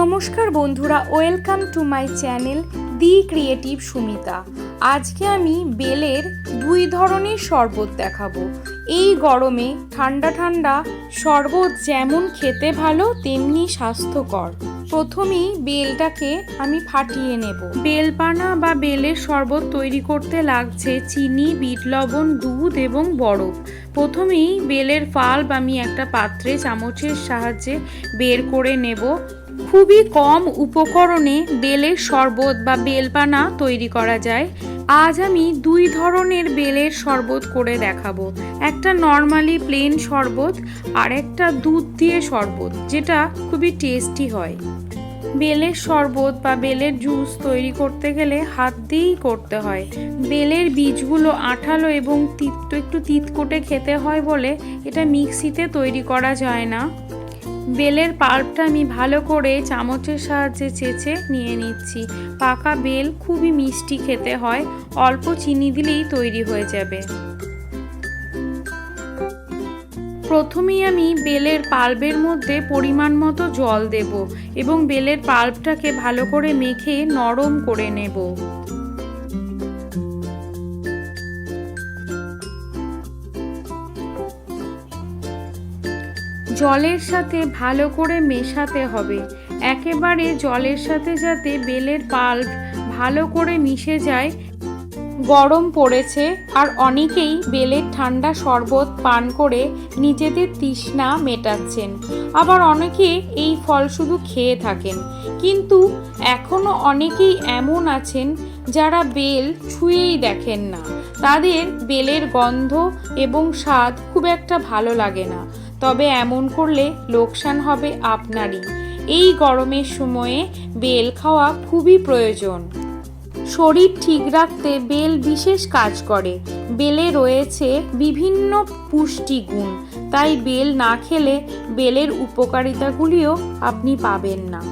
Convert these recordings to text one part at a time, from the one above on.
নমস্কার বন্ধুরা, welcome to my channel the creative Sumita. আজকে আমি বেলের দুই ধরনের শরবত দেখাবো। এই গরমে ঠান্ডা ঠান্ডা শরবত যেমন খেতে ভালো, তেমনি স্বাস্থ্যকর। প্রথমেই বেলটাকে আমি ফাটিয়ে নেব। বেলপানা বা বেলের শরবত তৈরি করতে লাগছে চিনি, বিট লবণ, দুধ এবং বরফ। প্রথমেই বেলের ফাল্ব আমি একটা পাত্রে চামচের সাহায্যে বের করে নেব। খুবই কম উপকরণে বেলের শরবত বা বেলপানা তৈরি করা যায়। আজ আমি দুই ধরনের বেলের শরবত করে দেখাবো। একটা নর্মালি প্লেন শরবত, আর একটা দুধ দিয়ে শরবত, যেটা খুবই টেস্টি হয়। বেলের শরবত বা বেলের জুস তৈরি করতে গেলে হাত দিয়েই করতে হয়। বেলের বীজগুলো আঠালো এবং তিত, একটু তিতকুটে খেতে হয় বলে এটা মিক্সিতে তৈরি করা যায় না। বেলের পাল্পটা আমি ভালো করে চামচের সাহায্যে চেঁচে নিয়ে নিচ্ছি। পাকা বেল খুবই মিষ্টি খেতে হয়, অল্প চিনি দিলেই তৈরি হয়ে যাবে। প্রথমেই আমি বেলের পাল্পের মধ্যে পরিমাণ মতো জল দেব এবং বেলের পাল্পটাকে ভালো করে মেখে নরম করে নেব। জলের সাথে ভালো করে মেশাতে হবে। একেবারে জলের সাথে যাতে বেলের পাল্প ভালো করে মিশে যায়। গরম পড়েছে আর অনেকেই বেলের ঠান্ডা শরবত পান করে নিজেদের তৃষ্ণা মেটাচ্ছেন। আবার অনেকে এই ফল শুধু খেয়ে থাকেন। কিন্তু এখনও অনেকেই এমন আছেন যারা বেল ছুঁয়েই দেখেন না। তাদের বেলের গন্ধ এবং স্বাদ খুব একটা ভালো লাগে না। তবে এমন করলে লোকসান হবে আপনারই। এই গরমের সময়ে বেল খাওয়া খুবই প্রয়োজন। শরীর ঠিক রাখতে বেল বিশেষ কাজ করে। বেলে রয়েছে বিভিন্ন পুষ্টিগুণ, তাই বেল না খেলে বেলের উপকারিতাগুলিও আপনি পাবেন না।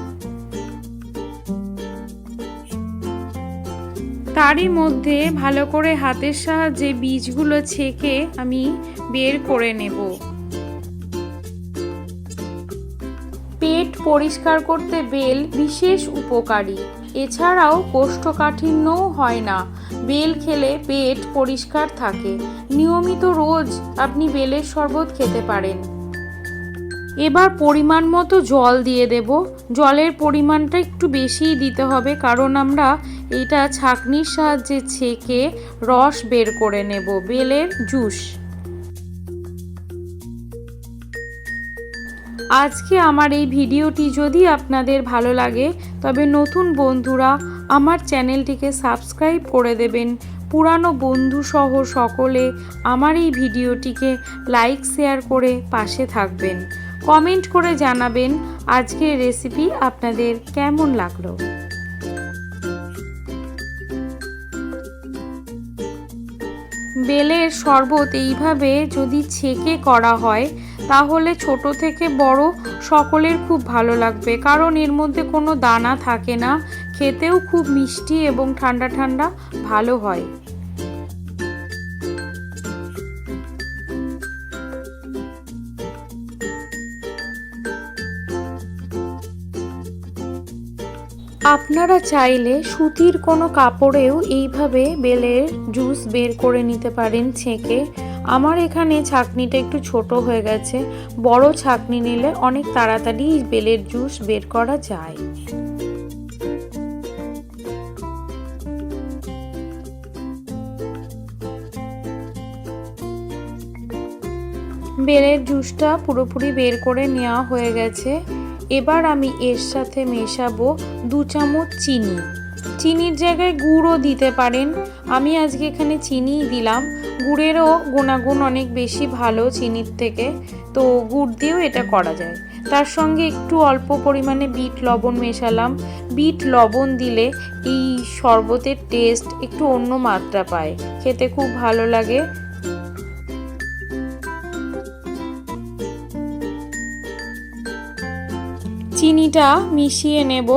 তারই মধ্যে ভালো করে হাতের সাহায্যে বীজগুলো ছেঁকে আমি বের করে নেব। পেট পরিষ্কার করতে বেল বিশেষ উপকারী। এছাড়াও কোষ্ঠকাঠিন্যও হয় না। বেল খেলে পেট পরিষ্কার থাকে। নিয়মিত রোজ আপনি বেলের শরবত খেতে পারেন। এবার পরিমাণ মতো জল দিয়ে দেব। জলের পরিমাণটা একটু বেশিই দিতে হবে, কারণ আমরা এটা ছাঁকনির সাহায্যে ছেঁকে রস বের করে নেব, বেলের জুস। আজকে আমার এই ভিডিওটি যদি আপনাদের ভালো লাগে, তবে নতুন বন্ধুরা আমার চ্যানেলটিকে সাবস্ক্রাইব করে দেবেন। পুরানো বন্ধুসহ সকলে আমার এই ভিডিওটিকে লাইক, শেয়ার করে পাশে থাকবেন। কমেন্ট করে জানাবেন আজকের রেসিপি আপনাদের কেমন লাগল। বেলের শরবত এইভাবে যদি ছেঁকে করা হয়, তাহলে ছোট থেকে বড় সকলের খুব ভালো লাগবে। কারণ এর মধ্যে কোনো দানা থাকে না। খেতেও খুব মিষ্টি এবং ঠান্ডা ঠান্ডা ভালো হয়। আপনারা চাইলে সুতির কোনো কাপড়েও এইভাবে বেলের জুস বের করে নিতে পারেন ছেঁকে। আমার এখানে ছাকনিটা একটু ছোট হয়ে গেছে। বড় ছাকনি নিলে অনেক তাড়াতাড়ি বেলের জুস বের করা যায়। বেলের জুসটা পুরোপুরি বের করে নেওয়া হয়ে গেছে। এবার আমি এর সাথে মেশাবো দু চামচ চিনি। চিনির জায়গায় গুড়ও দিতে পারেন। আমি আজকে এখানে চিনিই দিলাম। গুড়েরও গুণাগুণ অনেক বেশি ভালো চিনির থেকে। তো গুড় দিয়েও এটা করা যায়। তার সঙ্গে একটু অল্প পরিমাণে বিট লবণ মেশালাম। বিট লবণ দিলে এই শরবতের টেস্ট একটু অন্য মাত্রা পায়। খেতে খুব ভালো লাগে। চিনিটা মিশিয়ে নেব।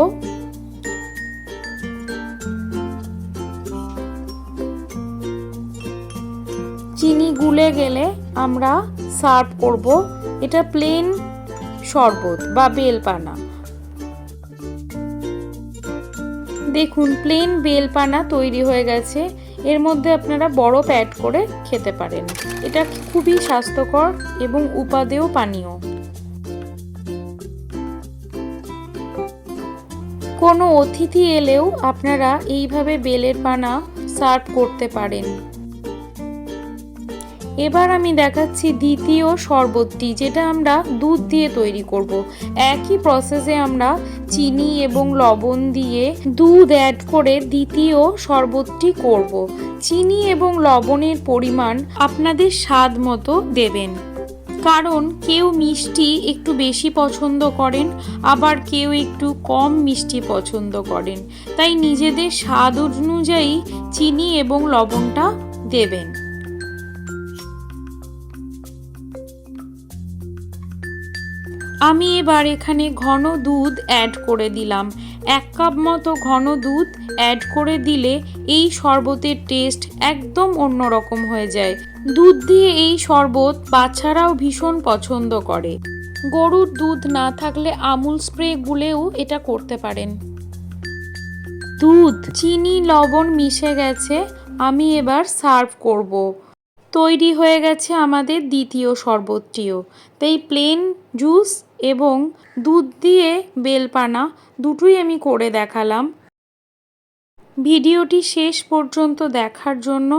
চিনি গুলে গেলে আমরা সার্ভ করব। এটা প্লেন শরবত বা বেলপানা। দেখুন, প্লেন বেলপানা তৈরি হয়ে গেছে। এর মধ্যে আপনারা বরফ অ্যাড করে খেতে পারেন। এটা খুবই স্বাস্থ্যকর এবং উপাদেয় পানীয়। কোনো অতিথি এলেও আপনারা এইভাবে বেলের পানা সার্ভ করতে পারেন এবার আমি দেখাচ্ছি দ্বিতীয় শরবতটি, যেটা আমরা দুধ দিয়ে তৈরি করব। একই প্রসেসে আমরা চিনি এবং লবণ দিয়ে দুধ অ্যাড করে দ্বিতীয় শরবতটি করব। চিনি এবং লবণের পরিমাণ আপনাদের স্বাদ মতো দেবেন কারণ কেউ মিষ্টি একটু বেশি পছন্দ করেন, আবার কেউ একটু কম মিষ্টি পছন্দ করেন। তাই নিজেদের স্বাদ অনুযায়ী চিনি এবং লবণটা দেবেন। আমি এবার এখানে ঘন দুধ অ্যাড করে দিলাম। এক কাপ মতো ঘন দুধ অ্যাড করে দিলে এই শরবতের টেস্ট একদম অন্যরকম হয়ে যায়। দুধ দিয়ে এই শরবত বাচ্চারাও ভীষণ পছন্দ করে। গরুর দুধ না থাকলে আমুল স্প্রে গুলেও এটা করতে পারেন। দুধ, চিনি, লবণ মিশে গেছে, আমি এবার সার্ভ করব। তৈরি হয়ে গেছে আমাদের দ্বিতীয় শরবতটিও। তাই প্লেন জুস এবং দুধ দিয়ে বেলপানা দুটোই আমি করে দেখালাম। ভিডিওটি শেষ পর্যন্ত দেখার জন্য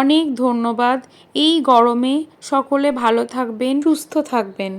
অনেক ধন্যবাদ। এই গরমে সকলে ভালো থাকবেন সুস্থ থাকবেন।